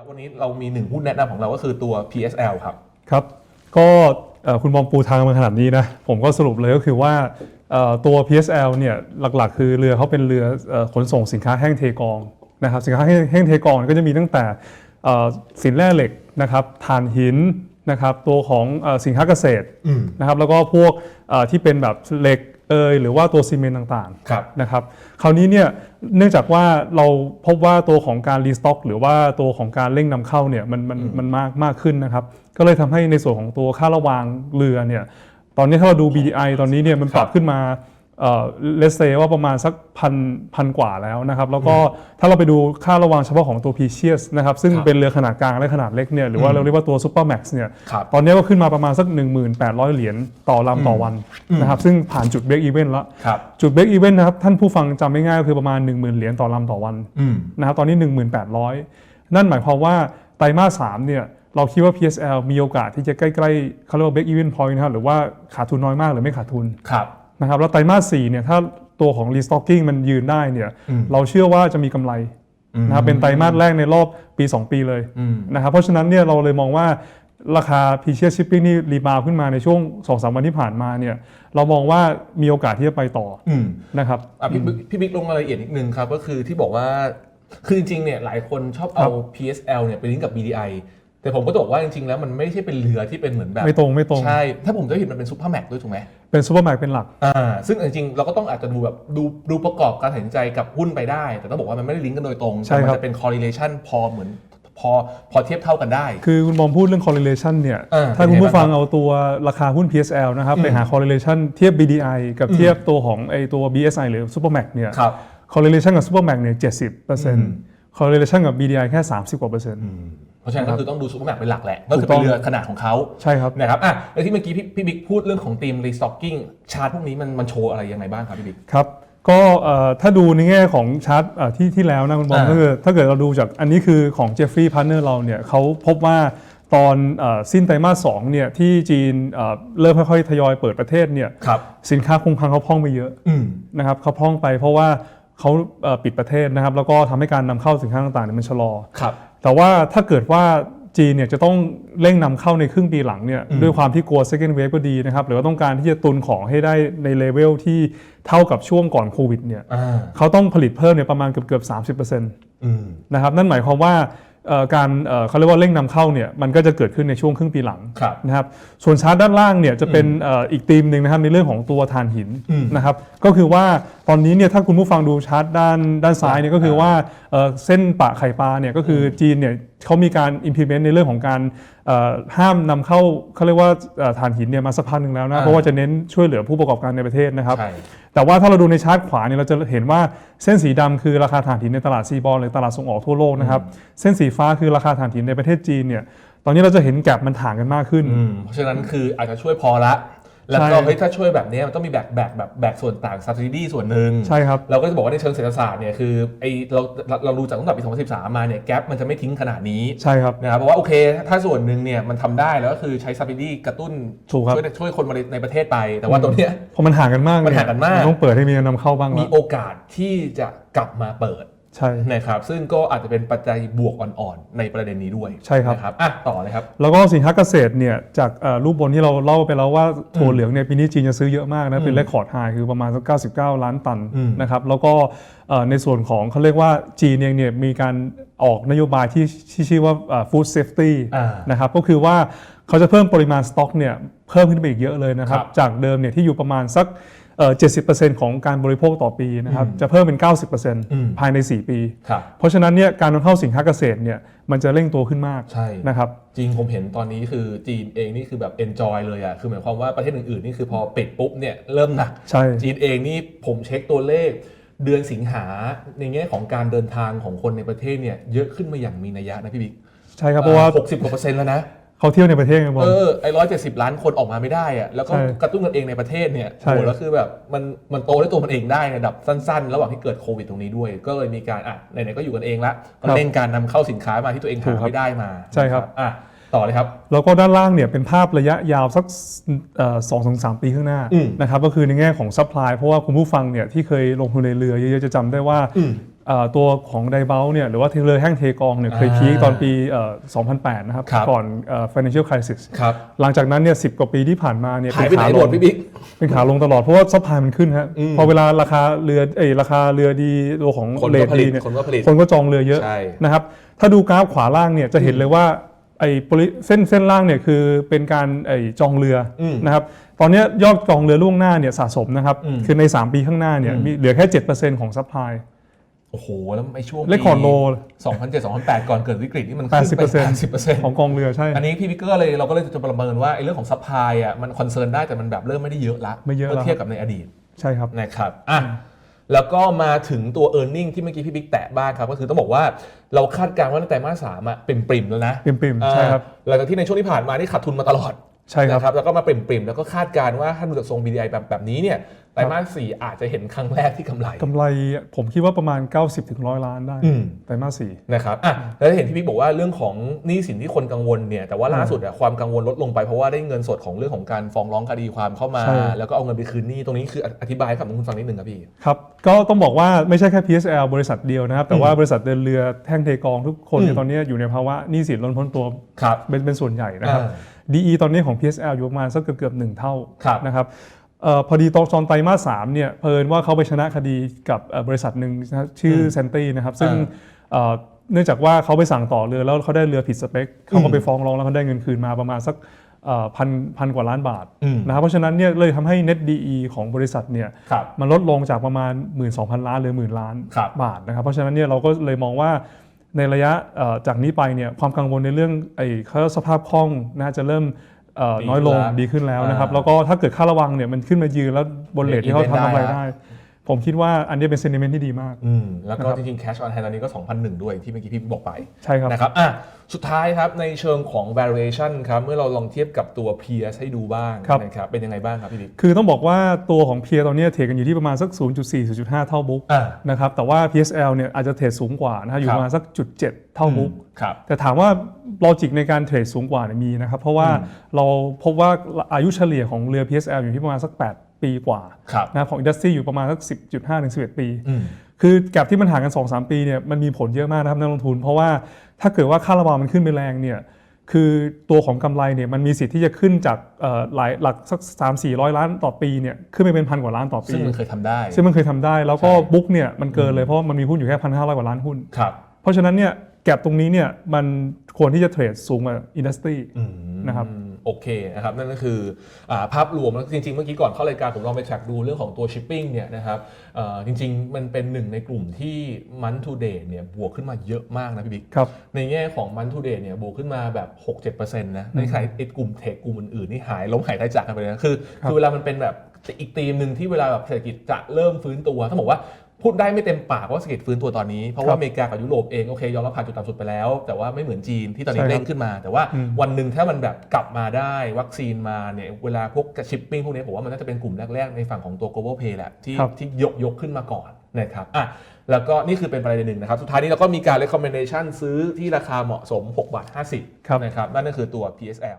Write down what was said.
ครับวันนี้เรามีหนึ่งหุ้นแนะนำของเราก็คือตัว PSL ครับ ครับ ก็เอ่อคุณมองปูทางมาขนาดนี้นะ ผมก็สรุปเลยก็คือว่าเอ่อตัว PSL เนี่ยหลักๆ คือเรือเขาเป็นเรือเอ่อขนส่งสินค้าแห้งเทกองนะครับสินค้าแห้งแห้งเทกองก็จะมีตั้งแต่เอ่อสินแร่เหล็กนะครับถ่านหินนะครับตัวของเอ่อสินค้าเกษตรอืมนะครับแล้วก็พวกเอ่อที่เป็นแบบเหล็ก เอยหรือว่าตัวซีเมนต์ต่างๆครับนะครับคราวนี้เนี่ยเนื่องจากว่าเราพบว่าตัวของการรีสต็อก หรือว่าตัวของการเร่งนำเข้าเนี่ยมันมันมันมากมากขึ้นนะครับ ก็เลยทำให้ในส่วนของตัวค่าระวางเรือเนี่ยตอนนี้ถ้าเราดู BDI ตอนนี้เนี่ยมันปรับขึ้นมา เอ่อเลสเซว่าประมาณสักพันพันกว่าแล้วนะครับ แล้วก็ถ้าเราไปดูค่าระวางเฉพาะของตัว p ีเชียสนะครับ ซึ่งครับเป็นเรือขนาดกลางและขนาดเล็กเนี่ยหรือว่าอืมเราเรียกว่าตัว Super Max เนี่ยครับตอนนี้ก็ขึ้นมาประมาณสัก 1,800 เหรียญต่อลำต่อวันนะครับ ซึ่งผ่านจุดเบรกอีเวนต์แล้วครับจุดเบรกอีเวนต์นะครับ ท่านผู้ฟังจำไม่ง่ายก็คือประมาณ 10,000 เหรียญต่อลำต่อวันอืมนะครับตอนนี้ 1,800 นั่นหมายความว่าไตรมาส3เนี่ยเราคิดว่า PSL มีโอกาสที่จะใกล้ๆเขาเรียกว่า break even point นะครับหรือว่าขาดทุนน้อยมากหรือไม่ขาดทุนครับ นะครับแล้วไตรมาส4เนี่ยถ้าตัวของ restocking มันยืนได้เนี่ยอืมเราเชื่อว่าจะมีกำไรนะครับเป็นไตรมาสแรกในรอบปี 2 ปีเลยอืมนะครับเพราะฉะนั้นเนี่ยเราเลยมองว่าราคา p r e c i o u s shipping นี่รีบาวขึ้นมาในช่วง2-3วันที่ผ่านมาเนี่ยเรามองว่ามีโอกาสที่จะไปต่ออืมนะครับอะพี่บิ๊กพี่บิ๊กลงรายละเอียดนิดนึงครับ ก็คือที่บอกว่าคือจริงๆเนี่ยหลายคนชอบเอาครับ PSL เนี่ยไปลิงก์กับ BDI แต่ผมก็จะบอกว่าจริงๆแล้วมันไม่ใช่เป็นเรือที่เป็นเหมือนแบบไม่ตรงไม่ตรง ใช่ ถ้าผมจะเห็นมันเป็นซูเปอร์แม็กด้วยถูกไหมเป็นซูเปอร์แม็กเป็นหลัก อ่าซึ่งจริงๆเราก็ต้องอาจจะดูแบบดูดูประกอบการตัดสินใจกับหุ้นไปได้ แต่ต้องบอกว่ามันไม่ได้ลิงก์กันโดยตรงใช่แต่มัครับจะเป็น correlation พอเหมือนพอพอเทียบเท่ากันได้ คือคุณบอมพูดเรื่อง correlation เนี่ย เออถ้าคุณผู้ฟังเป็นไงบ้างครับเอาตัวราคาหุ้น PSL นะครับอืมไปหา correlation เทียบ BDI กับเทียบตัวของไอตัว BSI หรือ Supermax เนี่ย ครับ correlation กับ Supermax เนี่ยม70% correlation กับ BDI แค่ 30กว่าเปอร์เซ็นต์ เพราะฉะนั้นก็คือต้องดูซูเปอร์แม็กเป็นหลักแหละก็ถูคือกต้เป็องนเรือขนาดของเขาใช่ครับนะครับอะแล้วที่เมื่อกี้พี่พี่บิ๊กพูดเรื่องของทีม restocking ชาร์ตพวกนี้มันมันโชว์อะไรยังไงบ้างครับพี่บิ๊กครับก็เอ่อถ้าดูในแง่ของชาร์ตเอ่อที่ที่แล้วนะคุณบอมอ่าก็คือถ้าเกิดเราดูจากอันนี้คือของ Jeffrey Partner เราเนี่ยเขาพบว่าตอนเอ่อสิ้นไตรมาส2เนี่ยที่จีนเอ่อเริ่มค่อยๆทยอยเปิดประเทศเนี่ยครับสินค้าคงคลังเขาพร่องไปเยอะอืมนะครับเขาพร่องไปเพราะว่าเขาเอ่อปิดประเทศนะครับแล้วก็ทำให้การนำเข้าสินค้าต่างๆเนี่ยมันชะลอครับ แต่ว่าถ้าเกิดว่าจีนเนี่ยจะต้องเร่งนำเข้าในครึ่งปีหลังเนี่ยอืมด้วยความที่กลัว second wave ก็ดีนะครับ หรือว่าต้องการที่จะตุนของให้ได้ในเลเวลที่เท่ากับช่วงก่อนโควิดเนี่ยอ่าเขาต้องผลิตเพิ่มเนี่ยประมาณเกือบเกือบสามสิบเปอร์เซ็นต์อืมนะครับนั่นหมายความว่าเอ่อการเอ่อเขาเรียกว่าเร่งนำเข้าเนี่ยมันก็จะเกิดขึ้นในช่วงครึ่งปีหลังครับนะครับส่วนชาร์ตด้านล่างเนี่ยจะเป็นเอ่ออีกธีมหนึ่งนะครับในเรื่องของตัวถ่านหินอืมนะครับก็คือว่า ตอนนี้เนี่ยถ้าคุณผู้ฟังดูชาร์ตด้านด้านซ้ายเนี่ยก็คือว่าเอ่อเส้นปะไข่ปลาเนี่ยก็คือจีนเนี่ยเขามีการ implement ในเรื่องของการเอ่อห้ามนำเข้าเขาเรียกว่าเอ่อถ่านหินเนี่ยมาสักพักหนึ่งแล้วนะอ่าเพราะว่าจะเน้นช่วยเหลือผู้ประกอบการในประเทศนะครับใช่แต่ว่าถ้าเราดูในชาร์ตขวาเนี่ยเราจะเห็นว่าเส้นสีดำคือราคาถ่านหินในตลาดซีบอลหรือตลาดส่งออกทั่วโลกนะครับเส้นสีฟ้าคือราคาถ่านหินในประเทศจีนเนี่ยตอนนี้เราจะเห็นแกลบมันถ่างกันมากขึ้นอืมเพราะฉะนั้นคืออาจจะช่วยพอละ แล้วก็ใช่เฮ้ยถ้าช่วยแบบนี้มันต้องมีแบกแบกแบบแบกส่วนต่าง subsidy ส่วนหนึ่งใช่ครับเราก็จะบอกว่าในเชิงเศรษฐศาสตร์เนี่ยคือไอเราเราเราดูจากตั้งแต่ปี 2013 มาเนี่ยแกลมันจะไม่ทิ้งขนาดนี้ใช่ครับนะครับเพราะว่าโอเค ถ้าส่วนหนึ่งเนี่ยมันทำได้แล้วก็คือใช้ subsidy กระตุ้นถูกครับช่วยช่วยคนในประเทศไป แต่ว่าตัวเนี้ยเพราะมันห่างกันมากมันห่างกันมากเต้องเปิดให้มีการนำเข้าบ้างมีแล้วโอกาสที่จะกลับมาเปิด ใช่ นะครับซึ่งก็อาจจะเป็นปัจจัยบวกอ่อนๆ ในประเด็นนี้ด้วยใช่ครับ นะครับอะต่อเลยครับ แล้วก็สินค้าเกษตรเนี่ยจากเอ่อรูปบนที่เราเล่าไปแล้วว่าถั่วเหลืองเนี่ยปีนี้จีนจะซื้อเยอะมากนะ เป็นอืมเรคคอร์ดไฮคือประมาณสัก99 ล้านตันอืม นะครับแล้วก็เอ่อในส่วนของเขาเรียกว่าจีนเองเนี่ยมีการออกนโยบายที่ที่ชื่อว่าฟู้ดเซฟตี้อ่า นะครับก็คือว่าเขาจะเพิ่มปริมาณสต็อกเนี่ยเพิ่มขึ้นไปอีกเยอะเลยนะครับ ครับจากเดิมเนี่ยที่อยู่ประมาณสักเอ่อ70%ของการบริโภคต่อปีนะครับจะเพิ่มเป็น 90%ภายใน 4 ปี ครับเพราะฉะนั้นเนี่ยการนำเข้าสินค้าเกษตรเนี่ยมันจะเร่งตัวขึ้นมากใช่ นะครับ จริงผมเห็นตอนนี้คือจีนเองนี่คือแบบ enjoy เลยอะคือหมายความว่าประเทศอื่นๆนี่คือพอปิดปุ๊บเนี่ยเริ่มหนัก ใช่ จีนเองนี่ผมเช็คตัวเลข เดือนสิงหาในแง่ของการเดินทางของคนในประเทศเนี่ยเยอะขึ้นมาอย่างมีนัยยะนะพี่บิ๊กใช่ครับเพราะว่า หกสิบกว่าเปอร์เซ็นต์แล้วนะ เขาเที่ยวในประเทศไงบอล เออไอ้ร้อยเจ็ดสิบล้านคนออกมาไม่ได้อะแล้วก็ใช่กระตุ้นกันเองในประเทศเนี่ยใช่ โหแล้วคือแบบมันมันโตด้วยตัวมันเองได้ในระดับสั้นๆ ระหว่างที่เกิดโควิดตรงนี้ด้วย ก็เลยมีการอะไหนๆก็อยู่กันเองละก็เร่งการนำเข้าสินค้ามาที่ตัวเองถูหากครับไม่ได้มาใช่ครับ อะต่อเลยครับ แล้วก็ด้านล่างเนี่ยเป็นภาพระยะยาวสักสองถึงสามปีข้างหน้าอืมนะครับก็คือในแง่ของซัพพลายเพราะว่าคุณผู้ฟังเนี่ยที่เคยลงทุนในเรือเยอะๆจะจำได้ว่า อืมเอ่อ ตัวของไดเบลเนี่ยหรือว่าเทเลอร์แห้งเทกองเนี่ยเคยอ่าพีคตอนปีเอ่อ2008 นะครับครับก่อนเอ่อ financial crisis ครับหลังจากนั้นเนี่ย10กว่าปีที่ผ่านมาเนี่ยหายไปไหนขาหลมดงพี่บิ๊กเป็นขาลงตลอดเพราะว่าซัพพลายมันขึ้นฮะอืมพอเวลาราคาเรือเอยราคาเรือดีตัวของคนเลก็ทผลิดีตเนี่ยคนก็ผลิตคนก็จองเรือเยอะใช่นะครับถ้าดูกราฟขวาล่างเนี่ยจะเห็นเลยว่าไอ้ปริเส้นเส้นล่างเนี่ยคือเป็นการไอ้จองเรืออมนะครับตอนเนี้ยยอดจองเรือล่วงหน้าเนี่ยสะสมนะครับอืมคือใน 3 ปีข้างหน้าเนี่ยอืมมีเหลือแค่ 7%ของซัพพลาย โอ้โห แล้วไอ้ช่วงเลคคอร์ดโล 2007 2008 ก่อนเกิดวิกฤตนี่มันขึ้นไป80% 80%ของกองเรือใช่ อันนี้พี่บิ๊กก็เลยเราก็เลยจะประเมินว่าไอ้เรื่องของซัพพลายอะมันคอนเซิร์นได้แต่มันแบบเริ่มไม่ได้เยอะละไม่เยอะมื่แล้วเทียบกับในอดีตใช่ครับนะครับอะแล้วก็มาถึงตัว e a r n i n g ที่เมื่อกี้พี่บิ๊กแตะบ้างครับ ก็คือต้องบอกว่าเราคาดการณ์ว่าในไตรมาสสามอะเป็นปริมๆแล้วนะปริมๆใช่ครับอ่าหลังจากที่ในช่วงที่ผ่านมานี่ขาดทุนมาตลอดใช่ครับนะครับแล้วก็มาปริมๆแล้วก็คาดการณ์ว่าถ้าดูจากทรง BDI แบบแบบนี้เนี่ย ไตรมาสสี่อาจจะเห็นครั้งแรกที่กำไรกำไรผมคิดว่าประมาณ 90ถึง100ล้านได้อืมไตรมาสสี่นะครับอะแล้วเห็นที่พี่บอกว่าเรื่องของหนี้สินที่คนกังวลเนี่ยแต่ว่าล่าสุดอะความกังวลลดลงไปเพราะว่าได้เงินสดของเรื่องของการฟ้องร้องคดีความเข้ามาใช่แล้วก็เอาเงินไปคืนหนี้ตรงนี้คืออธิบายให้กับนักลงทุนฟังนิดนึงครับพี่ครับก็ต้องบอกว่าไม่ใช่แค่ PSL บริษัทเดียวนะครับแต่ว่าบริษัทเดินเรือแท่งเทกองทุกคนเนี่ยอืมตอนนี้อยู่ในภาวะหนี้สินล้นพ้นตัวครับเป็นเป็นส่วนใหญ่นะครับอ่า DE ตอนนี้ของ PSL อยู่ประมาณสักเกือบเกือบหนึ่งเท่าครับนะครับเอ่อพอดีตอนตอนไตรมาสสามเนี่ยเพิ่นว่าเขาไปชนะคดีกับเอ่อบริษัทหนึ่งนะชื่อเซนตี้นะครับซึ่งอ่าเอ่อเนื่องจากว่าเขาไปสั่งต่อเรือแล้วเขาได้เรือผิดสเปคเขาอืก็มไปฟ้องร้องแล้วเขาได้เงินคืนมาประมาณสักเอ่อพันพันกว่าล้านบาทอืมนะครับเพราะฉะนั้นเนี่ยเลยทำให้ net DE ของบริษัทเนี่ยครับมันลดลงจากประมาณ 12,000 ล้านหรือหมื่นล้านครับบาทนะครับเพราะฉะนั้นเนี่ยเราก็เลยมองว่าในระยะเอ่อจากนี้ไปเนี่ยความกังวลในเรื่องไอ้เขาเรียกว่าสภาพคล่องนะจะเริ่มเอ่อดี น้อยลงขึ้นแล้วดีขึ้นแล้วนะครับอ่าแล้วก็ถ้าเกิดค่าระวังเนี่ยมันขึ้นมายืนแล้วบนเลทที่เขา Break even ทำกำไรได้ได้ ผมคิดว่าอันนี้เป็นเซนิเมนต์ที่ดีมากอืมแล้วก็นะครับจริงๆ cash on hand ตอนนี้ก็ 2,001 ด้วยที่เมื่อกี้พี่บอกไปใช่ครับนะครับอะสุดท้ายครับในเชิงของ valuation ครับเมื่อเราลองเทียบกับตัว peers ให้ดูบ้างครับนะครับเป็นยังไงบ้างครับพี่บิ๊กคือต้องบอกว่าตัวของเพียตอนนี้เทรดกันอยู่ที่ประมาณสัก 0.4 0.5 เท่าบุ๊กอ่านะครับแต่ว่า PSL เนี่ยอาจจะเทรดสูงกว่านะครับอยู่ครับประมาณสักจุด7เท่าบุ๊กครับแต่ถามว่า ลอจิกในการเทรดสูงกว่าเนี่ยมีนะครับ เพราะว่าอืมเราพบว่าอายุเฉลี่ยของเรือ PSL อยู่ที่ประมาณสัก 8 ปีกว่าครับนะครับของอินดัสทรีอยู่ประมาณสัก 10.5ถึง11 ปีอืมคือแกลบที่มันห่างกัน 2-3 ปีเนี่ยมันมีผลเยอะมากนะครับนักลงทุน เพราะว่าถ้าเกิดว่าค่าระวางมันขึ้นไปแรงเนี่ยคือตัวของกำไรเนี่ยมันมีสิทธิ์ที่จะขึ้นจากเอ่อหลายหลักสัก3-400ล้านต่อปีเนี่ยขึ้นไปเป็นพันกว่าล้านต่อปีซึ่งมันเคยทำได้ ซึ่งมันเคยทำได้ แล้วก็ใช่บุ๊กเนี่ยมันเกินเลยเพราะว่ามันมีหุ้นอยู่แค่พันห้าร้อยกว่าล้านหุ้นครับเพราะฉะนั้นเนี่ย แกลบตรงนี้เนี่ยมันควรที่จะเทรดสูงกว่าอินดัสทรีอืมนะครับโอเคนะครับนั่นก็คืออาภาพรวมแล้วจริงๆ เมื่อกี้ก่อนเข้ารายการผมลองไปแทร็กดูเรื่องของตัวชิปปิ้งเนี่ยนะครับเอ่อจริงๆ มันเป็นหนึ่งในกลุ่มที่มันทูเดย์เนี่ยบวกขึ้นมาเยอะมากนะพี่บิ๊กครับในแง่ของมันทูเดย์เนี่ยบวกขึ้นมาแบบ 6-7%นะในขณะไอ้กลุ่มเทคกลุ่มอื่นๆนี่หายล้มหายตายจากกันไปเลยนะคือครับคือเวลามันเป็นแบบอีกธีมหนึ่งที่เวลาแบบเศรษฐกิจจะเริ่มฟื้นตัวต้องบอกว่า พูดได้ไม่เต็มปากว่าเศรษฐกิจฟื้นตัวตอนนี้ เพราะว่าอเมริกากับยุโรปเองโอเคยอมรับผ่านจุดต่ำสุดไปแล้ว แต่ว่าไม่เหมือนจีนที่ตอนนี้ใช่ครับเร่งขึ้นมา แต่ว่าอืมวันหนึ่งถ้ามันแบบกลับมาได้วัคซีนมาเนี่ยเวลาพวกชิปปิ้งพวกนี้ผมว่ามันน่าจะเป็นกลุ่มแรก ๆ ในฝั่งของตัว global pay แหละที่ครับที่ยกยกขึ้นมาก่อนนะครับอะแล้วก็นี่คือเป็นประเด็นหนึ่งนะครับ สุดท้ายนี้เราก็มีการ recommendation ซื้อที่ราคาเหมาะสม6บาท50ครับนะครับนั่นก็คือตัว PSL